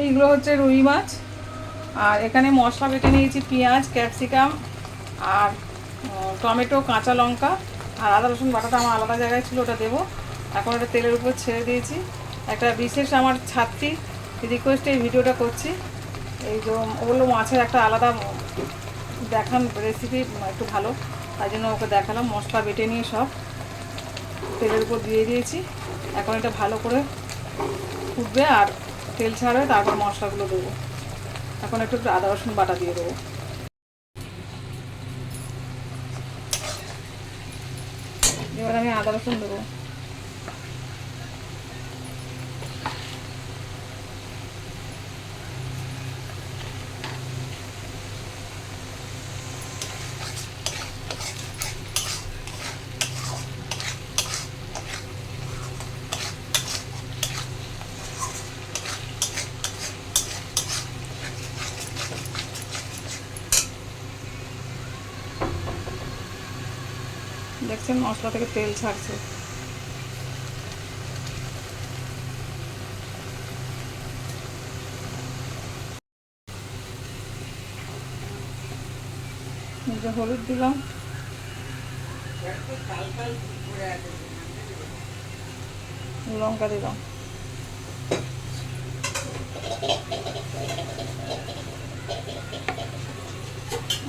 এইগুলো হচ্ছে রুই মাছ। আর এখানে মশলা বেটে নিয়েছি পেঁয়াজ, ক্যাপসিকাম আর টমেটো, কাঁচা লঙ্কা। আর আদা, রসুন বাটাটা আমার আলাদা জায়গায় ছিল, ওটা দেবো। এখন ওটা তেলের উপর ছেড়ে দিয়েছি। একটা বিশেষ আমার ছাত্রী রিকোয়েস্টে এই ভিডিওটা করছি। এই যে ওগুলো মাছের একটা আলাদা দেখান রেসিপি একটু ভালো। তাই জন্য ওকে দেখালাম। মশলা বেটে নিয়ে সব তেলের উপর দিয়ে দিয়েছি। এখন এটা ভালো করে ফুটবে আর তেল ছাড়বে তারপর মশলাগুলো দেবো। এখন একটু আদা, রসুন বাটা দিয়ে দেবো। এবার আমি আদা, রসুন দেবো। দেখছেন মশলা থেকে তেল ছাড়ছে। হলুদ দিলাম। লঙ্কা দিলাম।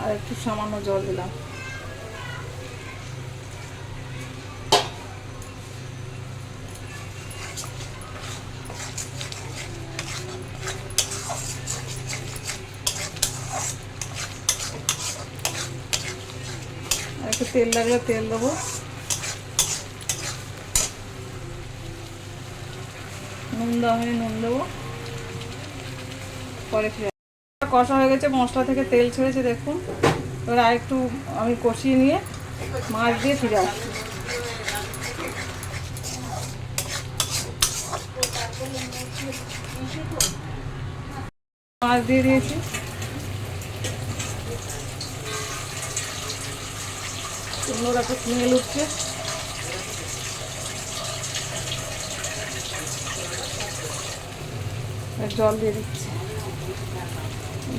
আর একটু সামান্য জল দিলাম। একটু তেল লাগলে তেল দেবো। নুন দেওয়া হয়ে নুন দেবো। পরে ফিরে কষা হয়ে গেছে, মশলা থেকে তেল ছেড়েছে, দেখুন। এবার আর একটু আমি কষিয়ে নিয়ে মাছ দিয়ে ফিরে আসছি। মাছ দিয়ে দিয়েছি। সুন্দর একটা স্মেল উঠছে। জল দিয়ে দিচ্ছি।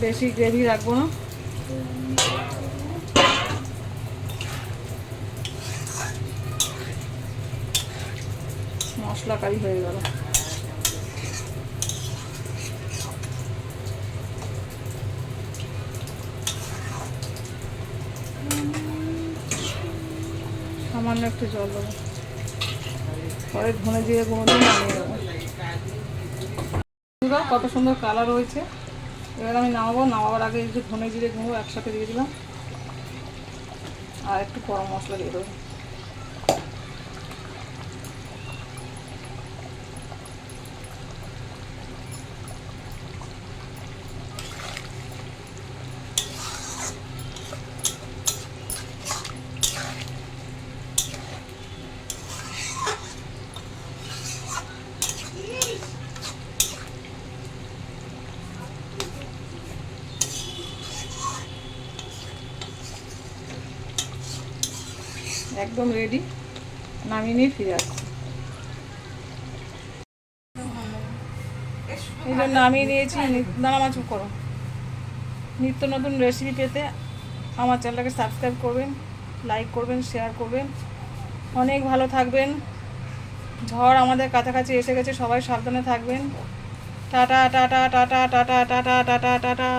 বেশি গ্রেভি রাখব না। মশলা কারি হয়ে গেল। সামান্য একটু জল দেবো। পরে ধনে জিরে গুঁড়ো দিয়ে নামিয়ে দেবো কত সুন্দর কালার রয়েছে। এবার আমি নামাবো। নামাবার আগে একটু ধনে জিরে গুঁড়ো একসাথে দিয়ে দিলাম। আর একটু গরম মশলা দিয়ে দেবো। একদম রেডি নামিয়ে নিয়ে ফিরে আসছি। এই জন্য নামিয়ে নিয়েছি দাঁড়া মাছ করো। নিত্য নতুন রেসিপি পেতে আমার চ্যানেলটাকে সাবস্ক্রাইব করবেন লাইক করবেন শেয়ার করবেন। অনেক ভালো থাকবেন। ঝড় আমাদের কাছাকাছি এসে গেছে, সবাই সাবধানে থাকবেন। Tata tata tata tata tata tata tata.